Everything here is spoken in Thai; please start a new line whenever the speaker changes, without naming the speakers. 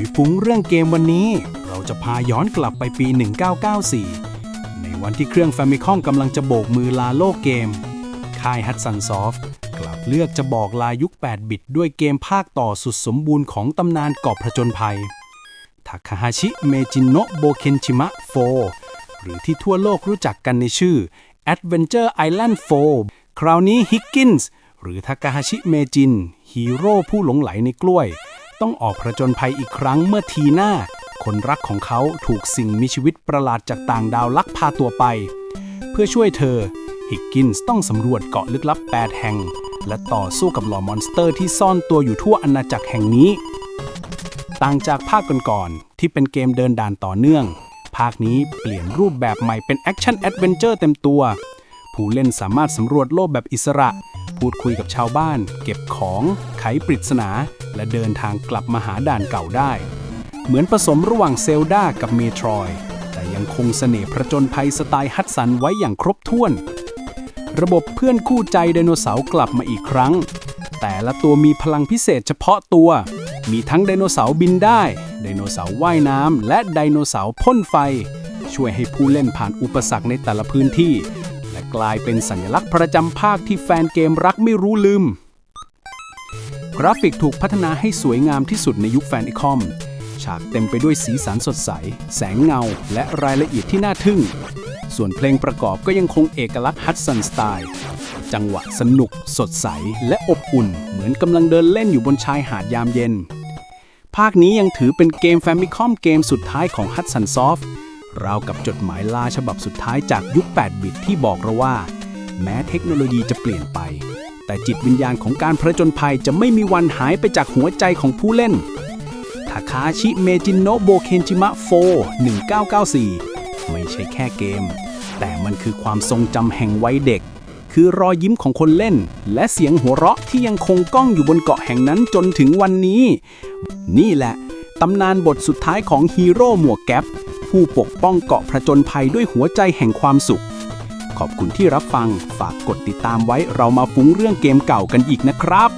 ยฟุ้งเรื่องเกมวันนี้ เราจะพาย้อนกลับไปปี 1994 ในวันที่เครื่อง Famicom กำลังจะโบกมือลาโลกเกม ค่ายฮัตซันซอฟกลับเลือกจะบอกลายุค 8 บิตด้วยเกมภาคต่อสุดสมบูรณ์ของตำนานเกาะผจญภัยทาคาฮาชิเมจิโนะโบเคนชิมะ4หรือที่ทั่วโลกรู้จักกันในชื่อ Adventure Island 4 คราวนี้ฮิกกินส์หรือทากาฮาชิเมจิน ฮีโร่ผู้หลงไหลในกล้วย ต้องออกผจญภัยอีกครั้งเมื่อทีหน้า คนรักของเขาถูกสิ่งมีชีวิตประหลาดจากต่างดาวลักพาตัวไป เพื่อช่วยเธอ ฮิกกินส์ต้องสำรวจเกาะลึกลับ 8 แห่ง และต่อสู้กับหล่อมอนสเตอร์ที่ซ่อนตัวอยู่ทั่วอาณาจักรแห่งนี้ ต่างจากภาคก่อนๆที่เป็นเกมเดินด่านต่อเนื่อง ภาคนี้เปลี่ยนรูปแบบใหม่เป็นแอคชั่นแอดเวนเจอร์เต็มตัว ผู้เล่นสามารถสำรวจโลกแบบอิสระ พูดคุยกับชาวบ้าน เก็บของไขปริศนา และเดินทางกลับมาหาด่านเก่าได้ เหมือนผสมระหว่างเซลดากับเมโทรย แต่ยังคงเสน่ห์ผจญภัยสไตล์ฮัตสันไว้อย่างครบถ้วน ระบบเพื่อนคู่ใจไดโนเสาร์กลับมาอีกครั้ง แต่ละตัวมีพลังพิเศษเฉพาะตัว มีทั้งไดโนเสาร์บินได้ไดโนเสาร์ว่ายน้ำและไดโนเสาร์พ่นไฟ ช่วยให้ผู้เล่นผ่านอุปสรรคในแต่ละพื้นที่ กลายเป็นสัญลักษณ์ประจำภาคที่แฟนเกมรักไม่รู้ลืม กราฟิกถูกพัฒนาให้สวยงามที่สุดในยุคแฟนอีคอม ฉากเต็มไปด้วยสีสันสดใส แสงเงา และรายละเอียดที่น่าทึ่ง ส่วนเพลงประกอบก็ยังคงเอกลักษณ์ฮัตสันสไตล์ จังหวะสนุก สดใส และอบอุ่น เหมือนกำลังเดินเล่นอยู่บนชายหาดยามเย็น ภาคนี้ยังถือเป็นเกม Famicom เกมสุดท้ายของ Hudson Soft ราวกับจดหมายลาฉบับสุดท้ายจากยุค 8 บิตที่บอกเราว่า แม้เทคโนโลยีจะเปลี่ยนไป แต่จิตวิญญาณของการผจญภัยจะไม่มีวันหายไปจากหัวใจของผู้เล่นทาคาชิเมจินโนโบเคนจิมะ4 1994 ไม่ใช่แค่เกม แต่มันคือความทรงจำแห่งวัยเด็ก คือรอยยิ้มของคนเล่น และเสียงหัวเราะที่ยังคงก้องอยู่บนเกาะแห่งนั้นจนถึงวันนี้ นี่แหละตำนานบทสุดท้ายของฮีโร่หมวกแก๊ป ผู้ปกป้องเกาะผจญภัยด้วยหัวใจแห่งความสุข ขอบคุณที่รับฟัง ฝากกดติดตามไว้เรามาฟุ้งเรื่องเกมเก่ากันอีกนะครับ